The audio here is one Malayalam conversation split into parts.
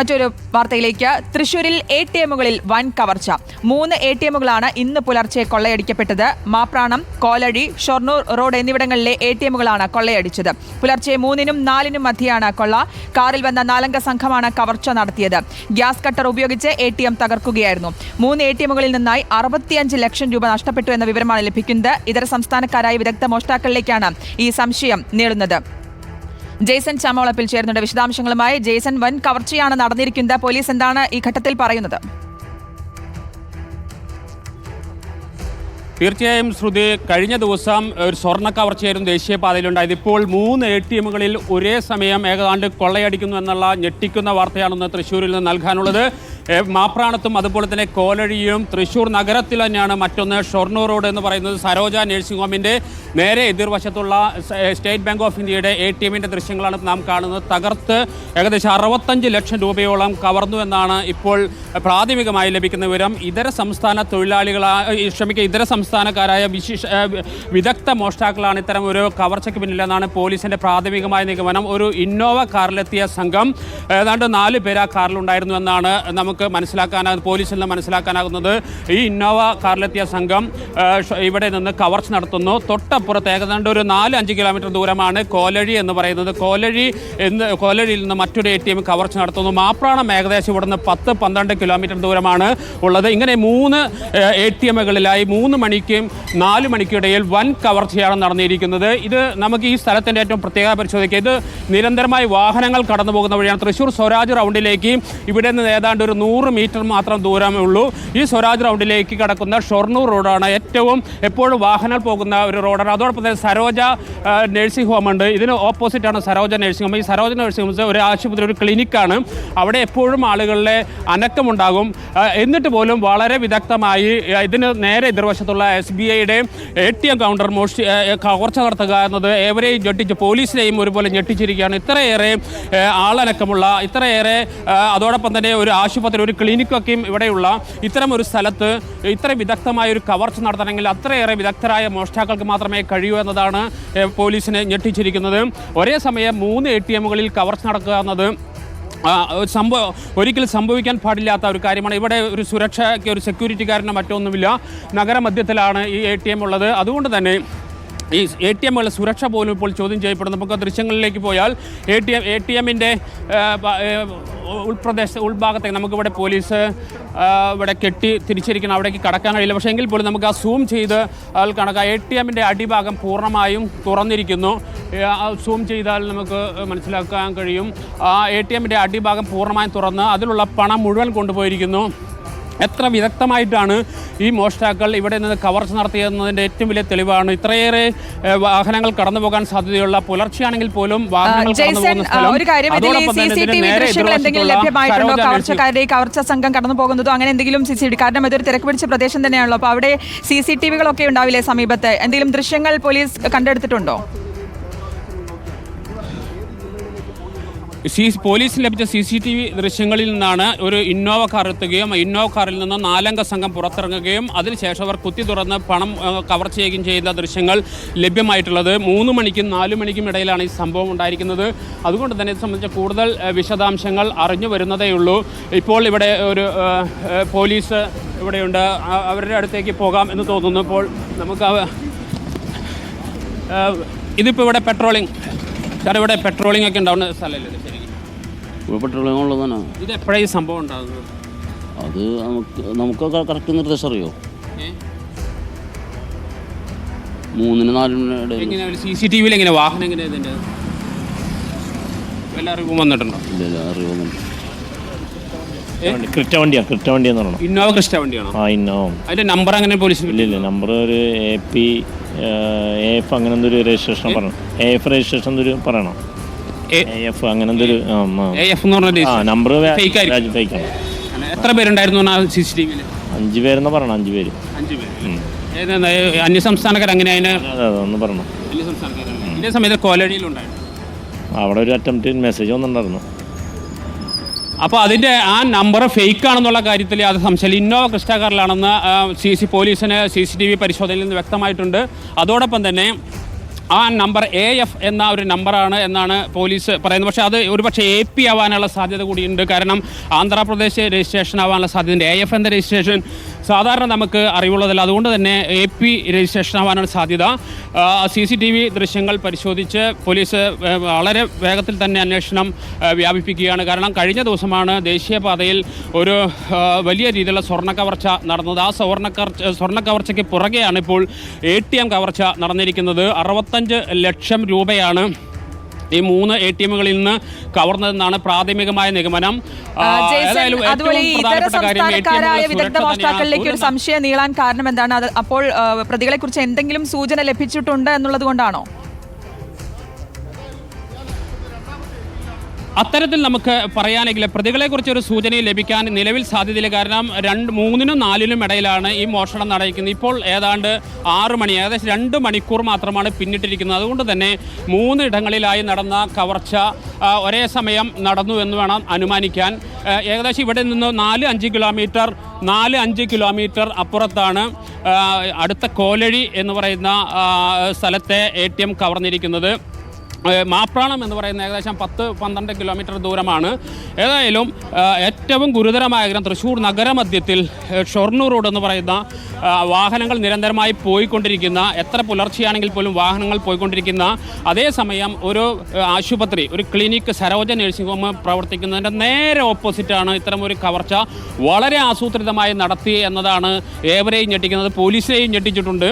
മറ്റൊരു വാർത്തയിലേക്ക്. തൃശൂരിൽ എ ടി എമ്മുകളിൽ വൻ കവർച്ച. മൂന്ന് എ ടി എമ്മുകളാണ് ഇന്ന് പുലർച്ചെ കൊള്ളയടിക്കപ്പെട്ടത്. മാപ്രാണം കോലഴി ഷൊർണൂർ റോഡ് എന്നിവിടങ്ങളിലെ എ ടി എമ്മുകളാണ് കൊള്ളയടിച്ചത്. പുലർച്ചെ മൂന്നിനും നാലിനും മധ്യയാണ് കൊള്ള. കാറിൽ വന്ന നാലംഗ സംഘമാണ് കവർച്ച നടത്തിയത്. ഗ്യാസ് കട്ടർ ഉപയോഗിച്ച് എ ടി എം തകർക്കുകയായിരുന്നു. മൂന്ന് എ ടി എമ്മുകളിൽ നിന്നായി അറുപത്തിയഞ്ച് ലക്ഷം രൂപ നഷ്ടപ്പെട്ടു എന്ന വിവരമാണ് ലഭിക്കുന്നത്. ഇതര സംസ്ഥാനക്കാരായ വിദഗ്ധ മോഷ്ടാക്കളിലേക്കാണ് ഈ സംശയം നീളുന്നത് ജെയ്സൺ ചാമോളപ്പിൽ ചേരുന്നുണ്ട്. വിശദാംശങ്ങളുമായി ജെയ്സൺ വൻ കവർച്ചയാണ് നടന്നിരിക്കുന്നത്. പോലീസ് എന്താണ് ഈ ഘട്ടത്തിൽ പറയുന്നത്? തീർച്ചയായും ശ്രുതി കഴിഞ്ഞ ദിവസം ഒരു സ്വർണ കവർച്ചയായിരുന്നു ദേശീയപാതയിലുണ്ടായത്. ഇപ്പോൾ മൂന്ന് എ ടി എമ്മുകളിൽ ഒരേ സമയം ഏതാണ്ട് കൊള്ളയടിക്കുന്നു എന്നുള്ള ഞെട്ടിക്കുന്ന വാർത്തയാണെന്ന് തൃശ്ശൂരിൽ നിന്ന് നൽകാനുള്ളത്. മാപ്രാണത്തും അതുപോലെ തന്നെ കോലഴിയും തൃശ്ശൂർ നഗരത്തിൽ തന്നെയാണ് മറ്റൊന്ന് ഷൊർണൂർ റോഡ് എന്ന് പറയുന്നത് സരോജ നഴ്സിംഗ് ഹോമിന്റെ നേരെ എതിർവശത്തുള്ള സ്റ്റേറ്റ് ബാങ്ക് ഓഫ് ഇന്ത്യയുടെ എ ടി എമ്മിന്റെ ദൃശ്യങ്ങളാണ് നാം കാണുന്നത്. തകർത്ത് ഏകദേശം അറുപത്തഞ്ച് ലക്ഷം രൂപയോളം കവർന്നു എന്നാണ് ഇപ്പോൾ പ്രാഥമികമായി ലഭിക്കുന്ന വിവരം. ഇതര സംസ്ഥാന തൊഴിലാളികളായ ക്ഷമിക്കുക ഇതര സംസ്ഥാനക്കാരായ വിശിഷ വിദഗ്ധ മോഷ്ടാക്കളാണ് ഇത്തരം ഒരു കവർച്ചയ്ക്ക് പിന്നിലെന്നാണ് പോലീസിന്റെ പ്രാഥമികമായ നിഗമനം. ഒരു ഇന്നോവ കാറിലെത്തിയ സംഘം ഏതാണ്ട് നാല് പേര് ആ കാറിലുണ്ടായിരുന്നു എന്നാണ് നമുക്ക് മനസ്സിലാക്കാനാകുന്നത് പോലീസിൽ നിന്ന് മനസ്സിലാക്കാനാകുന്നത് ഈ ഇന്നോവ കാറിലെത്തിയ സംഘം ഇവിടെ നിന്ന് കവർച്ച നടത്തുന്നു. തൊട്ടപ്പുറത്ത് ഏകദേശം ഒരു നാല് അഞ്ച് കിലോമീറ്റർ ദൂരമാണ് കോലഴി എന്ന് പറയുന്നത്. കോലഴി എന്ന് കോലഴിയിൽ നിന്ന് മറ്റൊരു എ ടി എം കവർച്ച നടത്തുന്നു. മാപ്രാണം ഏകദേശം ഇവിടുന്ന് പത്ത് പന്ത്രണ്ട് കിലോമീറ്റർ ദൂരമാണ് ഉള്ളത്. ഇങ്ങനെ മൂന്ന് എ ടി എമ്മുകളിലായി മൂന്ന് മണിക്കും നാല് മണിക്കിടയിൽ വൻ കവർച്ചയാണ് നടന്നിരിക്കുന്നത്. ഇത് നമുക്ക് ഈ സ്ഥലത്തിന്റെ ഏറ്റവും പ്രത്യേക പരിശോധിക്കുക ഇത് നിരന്തരമായി വാഹനങ്ങൾ കടന്നു പോകുന്ന വഴിയാണ്. തൃശ്ശൂർ സ്വരാജ് റൗണ്ടിലേക്ക് ഇവിടെ നിന്ന് ഏതാണ്ട് ഒരു നൂറ് മീറ്റർ മാത്രം ദൂരമേ ഉള്ളൂ. ഈ സ്വരാജ് റൗണ്ടിലേക്ക് കടക്കുന്ന ഷൊർണൂർ റോഡാണ് ഏറ്റവും എപ്പോഴും വാഹനങ്ങൾ പോകുന്ന ഒരു റോഡാണ്. അതോടൊപ്പം തന്നെ സരോജ നഴ്സിംഗ് ഹോം ഉണ്ട്. ഇതിന് ഓപ്പോസിറ്റാണ് സരോജ നഴ്സിംഗ് ഹോം ഈ സരോജ നഴ്സിംഗ് ഹോംസ് ഒരു ആശുപത്രി ഒരു ക്ലിനിക്കാണ് അവിടെ എപ്പോഴും ആളുകളിലെ അനക്കമുണ്ടാകും. എന്നിട്ട് പോലും വളരെ വിദഗ്ധമായി ഇതിന് നേരെ എതിർവശത്തുള്ള എസ് ബി ഐയുടെ എ ടി എം കൗണ്ടർ മോഷി കവർച്ച നടത്തുക എന്നത് ഏവരെയും ഞെട്ടിച്ച് പോലീസിനെയും ഒരുപോലെ ഞെട്ടിച്ചിരിക്കുകയാണ്. ഇത്രയേറെ ആളനക്കമുള്ള ഇത്രയേറെ അതോടൊപ്പം തന്നെ ഒരു ആശുപത്രി ഒരു ക്ലിനിക്കൊക്കെയും ഇവിടെയുള്ള ഇത്തരം ഒരു സ്ഥലത്ത് ഇത്ര വിദഗ്ധമായ ഒരു കവർച്ച നടത്തണമെങ്കിൽ അത്രയേറെ വിദഗ്ധരായ മോഷ്ടാക്കൾക്ക് മാത്രമേ കഴിയൂ എന്നതാണ് പോലീസിനെ ഞെട്ടിച്ചിരിക്കുന്നത്. ഒരേ സമയം മൂന്ന് എ ടി എമ്മുകളിൽ കവർച്ച നടക്കുക എന്നത് സംഭവം ഒരിക്കലും സംഭവിക്കാൻ പാടില്ലാത്ത ഒരു കാര്യമാണ്. ഇവിടെ ഒരു സുരക്ഷയ്ക്ക് ഒരു സെക്യൂരിറ്റിക്കാരനോ മറ്റൊന്നുമില്ല നഗരമധ്യത്തിലാണ് ഈ എ ടി എം ഉള്ളത്. അതുകൊണ്ട് തന്നെ ഈ എ ടി എമ്മുകളുടെ സുരക്ഷ പോലും ഇപ്പോൾ ചോദ്യം ചെയ്യപ്പെടുന്നു. നമുക്ക് ദൃശ്യങ്ങളിലേക്ക് പോയാൽ A T M A T എമ്മിന്റെ ഉൾപ്രദേശ ഉൾഭാഗത്തേക്ക് നമുക്കിവിടെ പോലീസ് ഇവിടെ കെട്ടി തിരിച്ചിരിക്കണം. അവിടേക്ക് കടക്കാൻ കഴിയില്ല. പക്ഷേ എങ്കിൽ പോലും നമുക്ക് ആ സൂം ചെയ്ത് അതിൽ കണക്കാം എ ടി എമ്മിന്റെ അടിഭാഗം പൂർണമായും തുറന്നിരിക്കുന്നു. സൂം ചെയ്താൽ നമുക്ക് മനസ്സിലാക്കാൻ കഴിയും. ആ എ ടി എമ്മിന്റെ അടിഭാഗം പൂർണമായും തുറന്ന് അതിലുള്ള പണം മുഴുവൻ കൊണ്ടുപോയിരിക്കുന്നു. എത്ര വിദഗ്ധമായിട്ടാണ് ഈ മോഷ്ടാക്കൾ ഇവിടെ നിന്ന് കവർച്ച നടത്തിയെന്നതിന്റെ ഏറ്റവും വലിയ തെളിവാണ്. ഇത്രയേറെ വാഹനങ്ങൾ കടന്നു പോകാൻ സാധ്യതയുള്ള പുലർച്ചെയാണെങ്കിൽ പോലും കവർച്ചക്കാരുടെ കവർച്ച സംഘം കടന്നു പോകുന്നതോ? അങ്ങനെ എന്തെങ്കിലും സി സി ടി കാരണം ഇതൊരു തിരക്ക് പിടിച്ച പ്രദേശം തന്നെയാണല്ലോ. അപ്പോൾ അവിടെ സി സി ടി വികളൊക്കെ ഉണ്ടാവില്ലേ സമീപത്ത്? എന്തെങ്കിലും ദൃശ്യങ്ങൾ പോലീസ് കണ്ടെടുത്തിട്ടുണ്ടോ? സി പോലീസിന് ലഭിച്ച സി സി ടി വി ദൃശ്യങ്ങളിൽ നിന്നാണ് ഒരു ഇന്നോവ കാർ എത്തുകയും ഇന്നോവ കാറിൽ നിന്ന് നാലംഗ സംഘം പുറത്തിറങ്ങുകയും അതിനുശേഷം അവർ കുത്തി തുറന്ന് പണം കവർ ചെയ്യുകയും ചെയ്ത ദൃശ്യങ്ങൾ ലഭ്യമായിട്ടുള്ളത്. മൂന്ന് മണിക്കും നാല് മണിക്കും ഇടയിലാണ് ഈ സംഭവം ഉണ്ടായിരിക്കുന്നത്. അതുകൊണ്ട് തന്നെ ഇത് സംബന്ധിച്ച കൂടുതൽ വിശദാംശങ്ങൾ അറിഞ്ഞു വരുന്നതേയുള്ളൂ ഇപ്പോൾ ഇവിടെ ഒരു പോലീസ് ഇവിടെയുണ്ട്. അവരുടെ അടുത്തേക്ക് പോകാം എന്ന് തോന്നുന്നു. ഇപ്പോൾ നമുക്ക് ഇതിപ്പോൾ ഇവിടെ പെട്രോളിംഗ് സാർ ഇവിടെ പെട്രോളിംഗ് ഒക്കെ ഉണ്ടാവുന്ന സ്ഥലമല്ലേ ഇത് ശരിക്കും? ഇവിടെ പെട്രോളിയം ഉള്ളതാണ് ഇത് എപ്പോഴാണ് ഈ സംഭവം ഉണ്ടാകുന്നത് അത് നമുക്ക് നമുക്കൊക്കെ കറക്റ്റ് നിർദ്ദേശം അറിയോ? മൂന്നിന് നാലിന് എങ്ങനെ സി സി ടി വിയിൽ എങ്ങനെ വാഹനം എങ്ങനെ ഇതിന്റെ വല്ല അറിവും വന്നിട്ടുണ്ടോ? ഇല്ല അറിയുന്നുണ്ട് ക്രിറ്റ വണ്ടിയാ ക്രിറ്റ വണ്ടി എന്ന് പറയണം. ഇന്നോവ ക്രിസ്റ്റ വണ്ടിയാണോ ആ ഇന്നോവ. അതിന്റെ നമ്പർ അങ്ങനെ പോലീസ് ഇല്ല ഇല്ല നമ്പർ ഒരു എ പി എ എഫ് അങ്ങനെ എന്തൊരു രജിസ്ട്രേഷൻ പറയണം. എ എഫ് രജിസ്ട്രേഷൻ എന്തൊരു പറയണം. എ- എ എഫ് അങ്ങനെ എന്തൊരു ആ ആ. എഫ് എന്ന് പറഞ്ഞ ആ നമ്പർ Fake ആയിരിക്കും. ഫേക്കാണ് എത്ര പേരുണ്ടായിരുന്നു സി സി ടി വിയിൽ അഞ്ച് പേരെന്ന് പറയണം അഞ്ച് പേര്. അഞ്ച് പേര്. ഏത് അങ്ങനെ അതിന് അതെ അതെ ഒന്ന് പറയണം. ഇതേ സമയത്ത് കോലടിയിലുണ്ടായിരുന്നു അവിടെ ഒരു അറ്റംപ്റ്റ് മെസ്സേജ് വന്നിട്ടുണ്ടായിരുന്നു. അപ്പോൾ അതിന്റെ ആ നമ്പർ ഫേക്ക് ആണെന്നുള്ള കാര്യത്തിൽ അത് സംശയം ഇന്നോവ ക്രിസ്റ്റ കാറിലാണെന്ന് സി സി പോലീസിന് സി സി ടി വി പരിശോധനയിൽ നിന്ന് വ്യക്തമായിട്ടുണ്ട്. അതോടൊപ്പം തന്നെ ആ നമ്പർ എ എഫ് എന്ന ഒരു നമ്പറാണ് എന്നാണ് പോലീസ് പറയുന്നത്. പക്ഷേ അത് ഒരുപക്ഷെ എ പി ആവാനുള്ള സാധ്യത കൂടിയുണ്ട്. കാരണം ആന്ധ്രാപ്രദേശ് രജിസ്ട്രേഷൻ ആവാനുള്ള സാധ്യതയുണ്ട്. എ എഫ് എന്ന രജിസ്ട്രേഷൻ സാധാരണ നമുക്ക് അറിവുള്ളതല്ല. അതുകൊണ്ട് തന്നെ എ പി രജിസ്ട്രേഷൻ ആവാനാണ് സാധ്യത. സി സി ടി വി ദൃശ്യങ്ങൾ പരിശോധിച്ച് പോലീസ് വളരെ വേഗത്തിൽ തന്നെ അന്വേഷണം വ്യാപിപ്പിക്കുകയാണ്. കാരണം കഴിഞ്ഞ ദിവസമാണ് ദേശീയപാതയിൽ ഒരു വലിയ രീതിയിലുള്ള സ്വർണ കവർച്ച നടന്നത്. ആ സ്വർണ കവർച്ച സ്വർണ കവർച്ചയ്ക്ക് പുറകെയാണ് ഇപ്പോൾ എ ടി എം കവർച്ച നടന്നിരിക്കുന്നത്. അറുപത്തഞ്ച് ലക്ഷം രൂപയാണ് ഈ മൂന്ന് എ ടി എമ്മുകളിൽ നിന്ന് കവർന്നതെന്നാണ് പ്രാഥമികമായ നിഗമനം. അതുപോലെ ഇതര സംസ്ഥാനക്കാരായ വിദഗ്ധ. ഒരു സംശയം നീളാൻ കാരണം എന്താണ്? അപ്പോൾ പ്രതികളെ കുറിച്ച് എന്തെങ്കിലും സൂചന ലഭിച്ചിട്ടുണ്ട് എന്നുള്ളത് കൊണ്ടാണോ? അത്തരത്തിൽ നമുക്ക് പറയാനെങ്കിൽ പ്രതികളെക്കുറിച്ച് ഒരു സൂചന ലഭിക്കാൻ നിലവിൽ സാധ്യതയില്ല. കാരണം രണ്ട് മൂന്നിനും നാലിനും ഇടയിലാണ് ഈ മോഷണം നടക്കുന്നത്. ഇപ്പോൾ ഏതാണ്ട് ആറ് മണി ഏകദേശം രണ്ട് മണിക്കൂർ മാത്രമാണ് പിന്നിട്ടിരിക്കുന്നത്. അതുകൊണ്ട് തന്നെ മൂന്നിടങ്ങളിലായി നടന്ന കവർച്ച ഒരേ സമയം നടന്നു എന്ന് വേണം അനുമാനിക്കാൻ. ഏകദേശം ഇവിടെ നിന്ന് നാല് അഞ്ച് കിലോമീറ്റർ നാല് അഞ്ച് കിലോമീറ്റർ അപ്പുറത്താണ് അടുത്ത കോലഴി എന്ന് പറയുന്ന സ്ഥലത്തെ എ കവർന്നിരിക്കുന്നത്. മാപ്രാണം എന്ന് പറയുന്ന ഏകദേശം പത്ത് പന്ത്രണ്ട് കിലോമീറ്റർ ദൂരമാണ്. ഏതായാലും ഏറ്റവും ഗുരുതരമായ കാര്യം തൃശ്ശൂർ നഗരമധ്യത്തിൽ ഷൊർണൂർ റോഡ് എന്ന് പറയുന്ന വാഹനങ്ങൾ നിരന്തരമായി പോയിക്കൊണ്ടിരിക്കുന്ന എത്ര പുലർച്ചെയാണെങ്കിൽ പോലും വാഹനങ്ങൾ പോയിക്കൊണ്ടിരിക്കുന്ന അതേസമയം ഒരു ആശുപത്രി ഒരു ക്ലിനിക്ക് സരോജ നഴ്സിംഗ് ഹോം പ്രവർത്തിക്കുന്നതിന്റെ നേരെ ഓപ്പോസിറ്റാണ് ഇത്തരം ഒരു കവർച്ച. വളരെ ആസൂത്രിതമായി നടത്തി എന്നതാണ് ഏവരെയും ഞെട്ടിക്കുന്നത് പോലീസിനെയും ഞെട്ടിച്ചിട്ടുണ്ട്.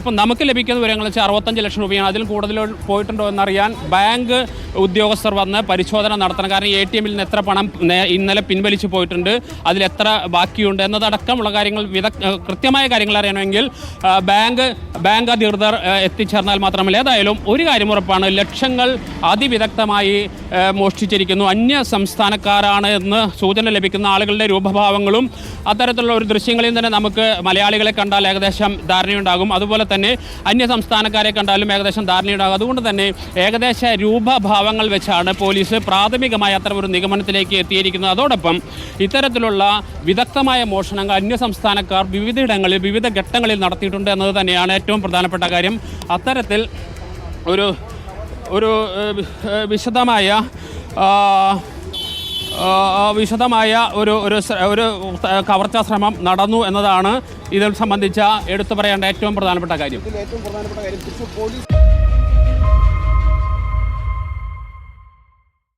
ഇപ്പം നമുക്ക് ലഭിക്കുന്ന വിവരങ്ങൾ വെച്ചാൽ അറുപത്തഞ്ച് ലക്ഷം രൂപയാണ്. അതിൽ കൂടുതൽ പോയിട്ടുണ്ടോ എന്നറിയാൻ ബാങ്ക് ഉദ്യോഗസ്ഥർ വന്ന് പരിശോധന നടത്തണം. കാരണം എ ടി എമ്മിൽ നിന്ന് എത്ര പണം ഇന്നലെ പിൻവലിച്ചു പോയിട്ടുണ്ട്. അതിൽ എത്ര ബാക്കിയുണ്ട് എന്നതടക്കമുള്ള കാര്യങ്ങൾ വിദഗ് കൃത്യമായ കാര്യങ്ങൾ അറിയണമെങ്കിൽ ബാങ്ക് ബാങ്ക് അധികൃതർ എത്തിച്ചേർന്നാൽ മാത്രമല്ല ഏതായാലും ഒരു കാര്യം ഉറപ്പാണ്. ലക്ഷങ്ങൾ അതിവിദഗ്ധമായി മോഷ്ടിച്ചിരിക്കുന്നു. അന്യ സംസ്ഥാനക്കാരാണ് എന്ന് സൂചന ലഭിക്കുന്ന ആളുകളുടെ രൂപഭാവങ്ങളും അത്തരത്തിലുള്ള ഒരു ദൃശ്യങ്ങളിൽ തന്നെ നമുക്ക് മലയാളികളെ കണ്ടാൽ ഏകദേശം ധാരണയുണ്ടാകും. അതുപോലെ തന്നെ അന്യ സംസ്ഥാനക്കാരെ കണ്ടാലും ഏകദേശം ധാരണയുണ്ടാകും. അതുകൊണ്ട് തന്നെ ഏകദേശ രൂപഭാവങ്ങൾ വെച്ചാണ് പോലീസ് പ്രാഥമികമായ അത്തരമൊരു നിഗമനത്തിലേക്ക് എത്തിയിരിക്കുന്നത്. അതോടൊപ്പം ഇത്തരത്തിലുള്ള വിദഗ്ധമായ മോഷണങ്ങൾ അന്യസംസ്ഥാനക്കാർ വിവിധയിടങ്ങളിൽ വിവിധ ഘട്ടങ്ങളിൽ നടത്തിയിട്ടുണ്ട് എന്നത് തന്നെയാണ് ഏറ്റവും പ്രധാനപ്പെട്ട കാര്യം. അത്തരത്തിൽ ഒരു ഒരു വിശദമായ വിശദമായ ഒരു ഒരു ഒരു കവർച്ചാ ശ്രമം നടന്നു എന്നതാണ് ഇതിൽ സംബന്ധിച്ച എടുത്തു പറയേണ്ട ഏറ്റവും പ്രധാനപ്പെട്ട കാര്യം. ഏറ്റവും പ്രധാനപ്പെട്ട കാര്യം